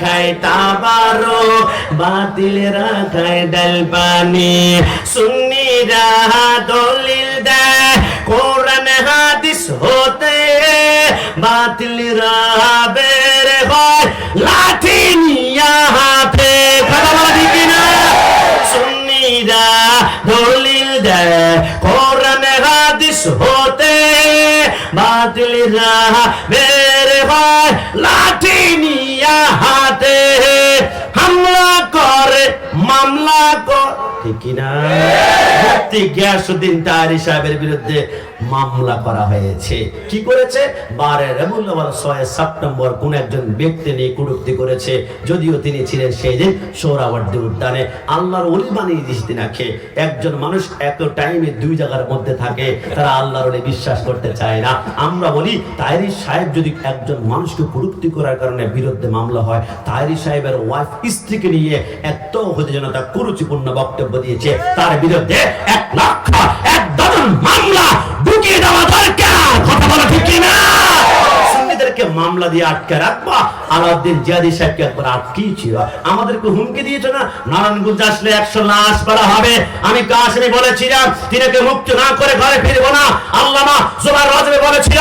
খায় তাবারো বাতিলেরা খায় ডাল পানি সুন্নিরা দলিল দেয়, কোরআন হাদিস হতে বাতিলরা বের হয়। লাঠি নিয়া হাতে কথা বলা ঠিক না সুন্নিরা দলিল দেয়, কোরআন হাদিস হতে বাতিলরা বের হয় লাঠি নিয়া হাতে হামলা করে মামলা কর ঠিক না মুফতি গিয়াসউদ্দিন তাহারি সাহেবের বিরুদ্ধে মামলা করা হয়েছে। কি করেছে? ছয় সেপ্টেম্বর কোন একজন ব্যক্তি নিয়ে কুরুক্তি করেছে, যদিও তিনি ছিলেন সেই দিন সোহরাওয়ার্দী উদ্যানে। আল্লাহর অলি বানিয়ে দিস দিনাকে একজন মানুষ এত টাইমে দুই জায়গার মধ্যে থাকে, তারা আল্লাহর অলি বিশ্বাস করতে চায় না। আমরা বলি তাইরি সাহেব যদি একজন মানুষকে কুরুক্তি করার কারণে বিরুদ্ধে মামলা হয় তাইরি সাহেবের ওয়াইফ স্ত্রীকে নিয়ে এত হতে যেন তার কুরুচিপূর্ণ বক্তব্য দিয়েছে, তার বিরুদ্ধে এক লক্ষ, এক ডজন মামলা ঢুকিয়ে দেওয়া দরকার। কথা বলা ঠিক না মামলা দিয়ে আটকে রাখবা আলাউদ্দিন জিয়াদি সাহেবকে একবার আটকিয়েছিল আমাদেরকে হুমকি দিয়েছে না? নারায়ণগঞ্জ আসলে একশো লাশ করা হবে। আমি কাশিমে বলেছিলাম, তিনাকে মুক্ত না করে ঘরে ফিরবো না। আল্লামা জোবার রাজবে বলেছিল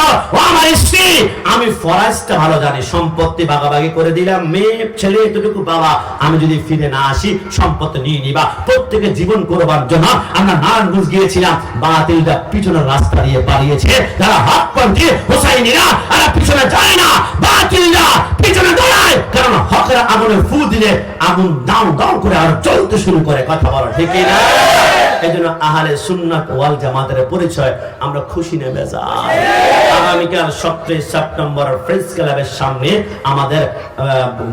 আমার স্ত্রী! আমি ফরাজটা ভালো জানি, সম্পত্তি ভাগাভাগি করে দিলাম। মেয়ে, ছেলে, এতটুকু বাবা। আমি যদি ফিরে না আসি, সম্পত্তি নিয়ে নিবা। প্রত্যেকে জীবন করবার জন্য আমরা নারায়ণগঞ্জ গিয়েছিলাম। বাতিলটা পিছনের রাস্তা দিয়ে পালিয়েছে। যারা হাত হকপন্থী হোসাইনিরা এরা পিছনে যায় না। বাতিলরা পিছনে দৌড়ায়। কারণ হকের আগুনে ফু দিলে আগুন দাও দাও করে আর চলতে শুরু করে, কথা বলো ঠিক না এই জন্য আহারে সুন্নাত ওয়াল জামাতের পরিচয় আমরা খুশি নেবে যাই আগামীকাল সেপ্টেম্বর ক্লাবের সামনে আমাদের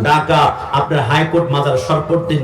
ঢাকা আপনার হাইকোর্ট মাজার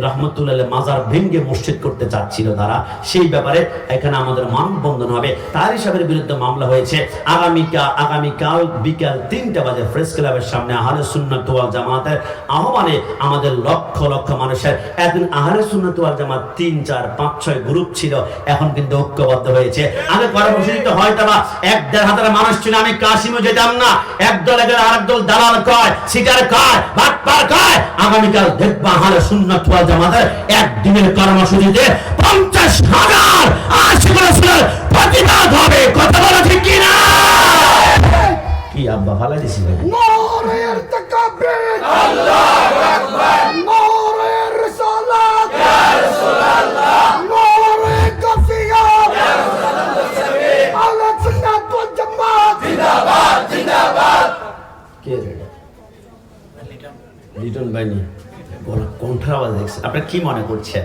রহমতুল্লাহ মাজার ভেঙ্গে মসজিদ করতে চাচ্ছিল তারা। সেই ব্যাপারে এখানে আমাদের মানববন্ধন হবে। তার হিসাবের বিরুদ্ধে মামলা হয়েছে। আগামীকাল আগামীকাল বিকাল তিনটা বাজে ফ্রেস ক্লাবের সামনে আহলে সুন্নাত ওয়াল জামাতের আহ্বানে আমাদের লক্ষ লক্ষ মানুষের। একদিন আহলে সুন্নাত ওয়াল জামাত তিন, চার, পাঁচ, ছয় গ্রুপ ছিল। ছিল এখন কিন্তু ঐক্যবদ্ধ হয়েছে। আগে কর্মসূচিতে হয়তো বা এক দেড় হাজার মানুষ ছিল আমি কাশিমে যেতাম না। এক দল এক আরেক দল দালাল কয় শিকার কয় ভাত পার কয়। আগামীকাল দেখবা হালে সুন্নত ওয়াল জামাতের একদিনের কর্মসূচিতে পঞ্চাশ হাজার আশি বছর প্রতিবাদ হবে। কথা বলা ঠিক কিনা? কি আব্বা ভালো দিছিল নরের তাকাবির। আল্লাহু আকবার। লিটন বাইনি কণ্ঠার আওয়াজ দেখছে। আপনার কি মনে করছেন?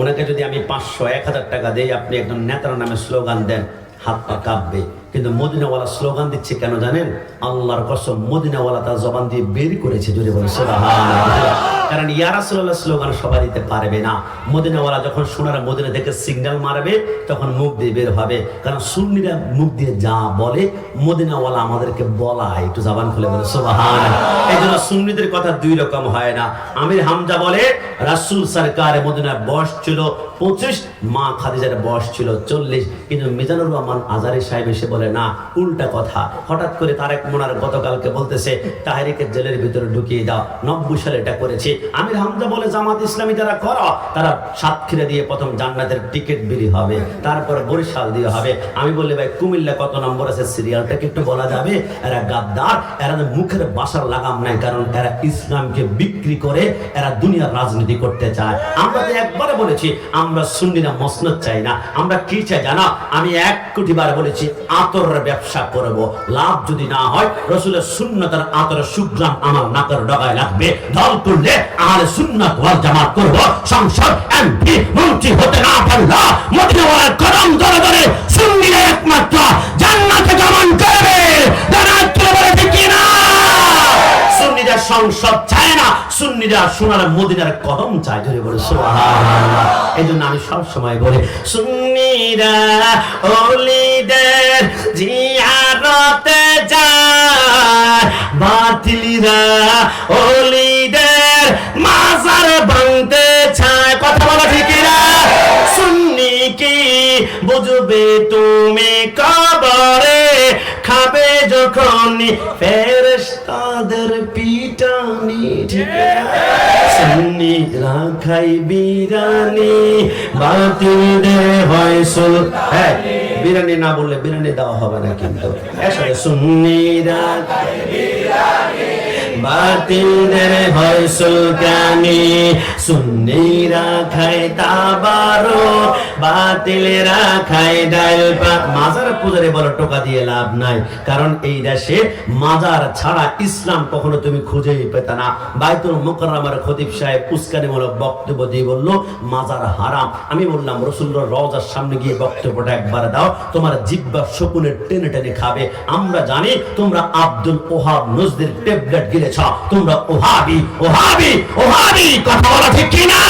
ওনাকে যদি আমি পাঁচশো, এক হাজার টাকা দেই, আপনি একজন নেতার নামে স্লোগান দেন, হাত পা কাঁপবে। কিন্তু মদিনাওয়ালা স্লোগান দিচ্ছে কেন জানেন? আল্লাহর কসম, মদিনাওয়ালা তার জবান দিয়ে বের করেছে যদি বলে সুবহানাল্লাহ। কারণ ইয়ারাসুল্লাহ স্লোগান সবাই দিতে পারবে না। মদিনাওয়ালা যখন সোনারা মদিনা থেকে সিগন্যাল মারবে, তখন মুখ দিয়ে বের হবে। কারণ সুন্নিরা মুখ দিয়ে যা বলে, মদিনাওয়ালা আমাদেরকে বলায়। একটু জবান খুলে বলে সোবাহান এই জন্য সুন্নিদের কথা দুই রকম হয় না। আমির হামজা বলে, রাসুল সরকার মদিনার বয়স ছিল পঁচিশ, মা খাদিজার বয়স ছিল চল্লিশ। কিন্তু মিজানুর রহমান আজারি সাহেব এসে বলে, না, উল্টা কথা। হঠাৎ করে তারেক মোনার গতকালকে বলতেছে তাহারিকে জেলের ভিতরে ঢুকিয়ে দাও। নব্বই সালে এটা করেছে। আমির হামজা বলে, জামাত ইসলামী যারা করো, তারা সাতক্ষীরা দিয়ে প্রথম জান্নাতের টিকিট বিলি হবে, তারপর বরিশাল দিয়ে হবে। আমি বললি, ভাই, কুমিল্লা কত নম্বর আছে? সিরিয়ালটাকে একটু বলা যাবে? এরা গাদ্দার, এরা মুখের বাসার লাগাম নাই, কারণ এরা ইসলামকে বিক্রি করে এরা দুনিয়ার রাজনীতি করতে চায়। আমরা তো একবারে বলেছি, আমরা সুন্নিরা মসনদ চাই না। আমরা কি চাই জানা? আমি এক কোটি বার বলেছি, আতরের ব্যবসা করব। লাভ যদি না হয়, রসুলের সুন্নতের আতরের সুগ্রাম আমার নাকের ডগায় লাগবে। দল করলে আহলে সুন্নাত ওয়াল জামাত করব। সংসদ, এমপি, মন্ত্রী হতে না পারলা মদিনাওয়ালার কদম ধরে ধরে সুন্নিরা একমাত্র জান্নাতে গমন করবে। না? সুন্নিরা সংসদ চায় না, সুন্নিরা সোনার মদিনার কদম চায় ধরে বলে সুবহানাল্লাহ। এই জন্য আমি সব সময় বলি, সুন্নিরা ওলিদের জিয়ারতে যায়, বাতিলিরা ওলিদের যখন ফেরেশতাদের পিটানি, ঠিক না? সুন্নিরা খাই বিরানি, বাতিল দে হয় সুল হ্যাঁ বিরিয়ানি না বললে বিরিয়ানি দেওয়া হবে না কিন্তু একসাথে সুন্নিরা বাতিলদের হয় সুলকানি সুন্নিরা তাবারো বাতিলেরা খায় ডাল মাজার পূজারে বড় টোকা দিয়ে লাভ নাই। কারণ এই দেশে মাজার ছাড়া ইসলাম কখনো তুমি খুঁজেই পেতে না। বাইতুল মুকাররমার খতিব সাহেব উস্কানিমূলক বক্তব্য দিয়ে বলল, মাজার হারাম। আমি বললাম রসুল্লাহ রওজার সামনে গিয়ে বক্তব্যটা একবার দাও, তোমার জিব্বা শকুনে টেনে টেনে খাবে। আমরা জানি তোমরা আব্দুল ওহাব নজদের ট্যাবলেট গিলেছ। তোমরা ওহাবি ওহাবি ওহাবি, কথা বলা ঠিক কিনা?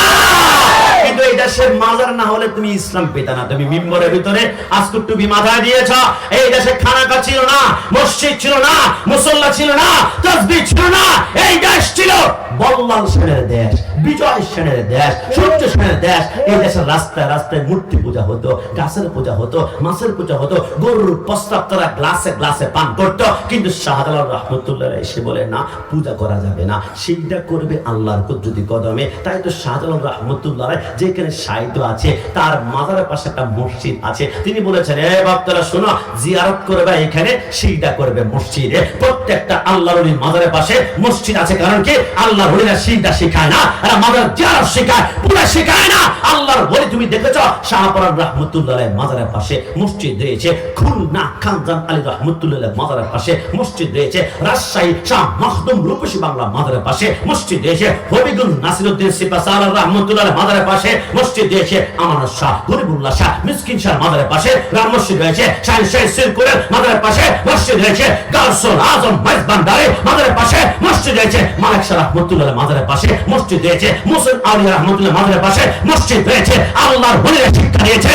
দেশের মাজার না হলে তুমি ইসলাম পেতা না। তুমি মিম্বরের ভিতরে আজকুর টুপি মাথায় দিয়েছ। এই দেশে খানাকা ছিল না, মসজিদ ছিল না, মুসল্লা ছিল না, তসবি ছিল না, এই দেশ ছিল বল্লাল সেনের দেশ, বিজয় সেনের দেশ সূর্য সেনের দেশ। এই দেশের রাস্তায় রাস্তায় মূর্তি পূজা হতো, গাছের পূজা হতো, মাছের পূজা হতো, গরুর প্রস্তাব তারা গ্লাসে গ্লাসে পান করতো। কিন্তু শাহজালাল রহমতুল্লাহ এসে বলে, না, পূজা করা যাবে না। সেইটা করবে আল্লাহর কুদরতি কদমে। তাই তো শাহজালাল রহমতুল্লাহ যেখানে সাহিত্য আছে, তার মাজারের পাশে একটা মসজিদ আছে। তিনি বলেছেন, এ ভক্তরা শোনো, জিয়ারত করবে এখানে সেইটা করবে মসজিদে। প্রত্যেকটা আল্লাহর মাজারের পাশে মসজিদ আছে। কারণ কি? আল্লাহর ওলিরা সেইটা শেখায় না, এরা মাজার জিয়ারত শেখায় পুরা শেখায় না। আল্লাহর ওলি তুমি দেখেছ, শাহপরান রহমতুল্লাহ মাজারের পাশে মসজিদ রয়েছে, খুলনা খানজান আলী রহমতুল্লাহ মাজারের পাশে মসজিদ রয়েছে, রাজশাহী শাহ মখদুম রূপসী বাংলা মাজারের পাশে মসজিদ রয়েছে হবিগুল নাসিরউদ্দিন সিপাসার রহমতুল্লাহ মাজারের পাশে মসজিদ রয়েছে, আমানত শাহ, গরিবুল্লাহ শাহ, মিসকিন শাহ মাজারের পাশে রাম মসজিদ রয়েছে শাহিন শাহ সিরকুরের মাজারের পাশে মসজিদ রয়েছে গাউসুল আজম মেজবান্ডারে মাজারের পাশে মসজিদ রয়েছে, মালিক শাহ রহমতুল্লাহ মাজারের পাশে মসজিদ রয়েছে। মুসলিম আউলিয়া রহমতুল্লাহ মাজারের পাশে মসজিদ রয়েছে। আল্লাহর বলে শিক্ষা দিয়েছে।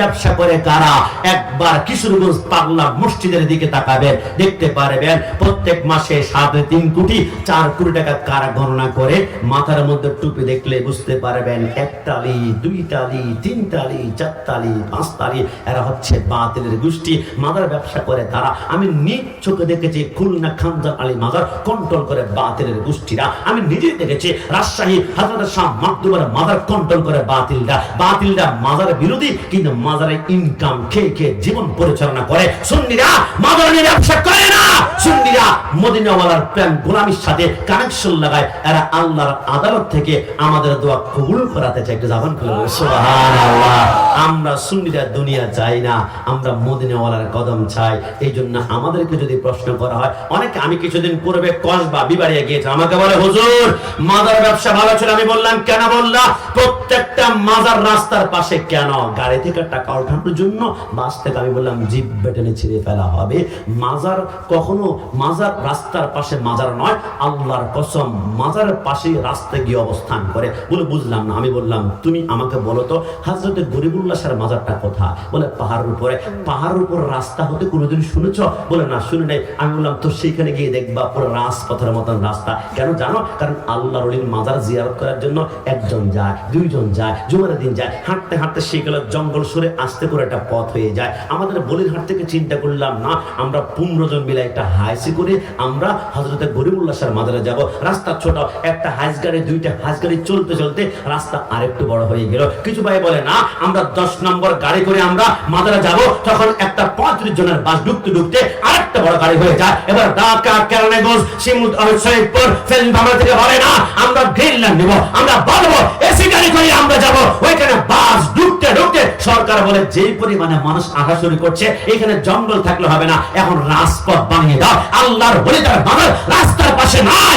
ব্যবসা করে কারা? একবার কিশোরগঞ্জ পাগলা মসজিদের দিকে তাকাবেন, দেখতে পারবেন প্রত্যেক মাসে সাড়ে তিন কোটি, চার কোটি টাকা কারা গণনা করে? মাথার মধ্যে টুপি দেখলে বুঝতে পারবেন একটালি দুইটালি তিনটালি চারটালি পাঁচটালি এরা হচ্ছে বাতিলের গোষ্ঠী, মাদার ব্যবসা করে তারা। আমি নিজ চোখে দেখেছি খুলনা খানজান আলী মাদার কন্ট্রোল করে বাতিলের গোষ্ঠীরা। আমি নিজেই দেখেছি রাজশাহী হাজরত শাহ মাদার কন্ট্রোল করে বাতিলরা। বাতিলরা মাদার বিরোধী, কিন্তু মাদারে ইনকাম খেয়ে খেয়ে জীবন পরিচালনা করে, সুন্নিরা মাদার নিয়ে ব্যবসা করে না। সুন্নিরা মদিনাওয়ালার প্রেম গোলামীর সাথে কানেকশন লাগায়, এরা আল্লাহর আদালত থেকে আমাদের দোয়া কবুল করাতে চাই একটু জাহান খুলে। আমরা সুন্নিরা দুনিয়া চাই না, আমরা মদিনাওয়ালার কদম চাই। এই জন্য আমাদেরকে যদি প্রশ্ন করা হয়, অনেকে আমি কিছুদিন পূর্বে কসবা বিবাড়িয়ে গিয়েছে আমাকে বলে, হুজুর মাদার ব্যবসা ভালো ছিল? আমি বললাম, কেন বললাম প্রত্যেকটা মাজার রাস্তার পাশে কেন? গাড়ি থেকে টাকা ওঠানোর জন্য বাস থেকে আমি বললাম, জিপ বেটেনে ছিঁড়ে ফেলা হবে। মাজার কখনো, মাজার রাস্তার পাশে মাজার নয়, আল্লাহর কসম মাজারের পাশে রাস্তায় গিয়ে অবস্থান করে। বলে বুঝলাম না। আমি বললাম, তুমি আমাকে বলো তো হাজরতে গরিবুল্লাহ সার মাজারটা কোথা বলে, পাহাড়ের উপরে। পাহাড়ের উপর রাস্তা হতে কোনোদিন শুনেছ? বলে, না, শুনে নাই। আমি বললাম, তো সেইখানে গিয়ে দেখবা, পুরো রাজপথের মতন রাস্তা। কেন জানো? কারণ আল্লাহ রলির মাজার জিয়ারত করার জন্য একজন যায়, দুইজন যায়, জুমার দিন যায়। হাঁটতে হাঁটতে সেগুলো জঙ্গল সরে আস্তে করে একটা পথ হয়ে যায়। আমাদের বলির হাট থেকে চিন্তা করলাম, না, আমরা পনেরো জন মিলে একটা হাইসি করে আমরা হজরতে গরিবুল্লাহ সার মাজারে যাব। রাস্তা ছোট, একটা হাইস গাড়ি, দুইটা হাইস গাড়ি চলতে চলতে রাস্তা আরেকটু বড় হয়ে গেল। কিছু ভাই বলে, না, আমরা দশ নম্বর গাড়ি করে আমরা মাদারে যাব, তখন একটা পঁয়ত্রিশ জনের বাস ঢুকতে ঢুকতে আরেকটা বড় গাড়ি হয়ে যায়। এবার ঢাকা, কেরানীগঞ্জ শিমুদ শহীদপুর ফেন ভাবনা থেকে বলে, না, আমরা গ্রিনল্যান্ড নিব, আমরা বলব এসি গাড়ি করে আমরা যাব, ওইখানে বাস ঢুকতে ঢুকতে সরকার বলে, যেই পরিমাণে মানুষ আসা করছে, এখানে জঙ্গল থাকলে হবে না। এখন রাজপথ বানিয়ে দাও। আল্লাহর বলে তার রাস্তার পাশে নাই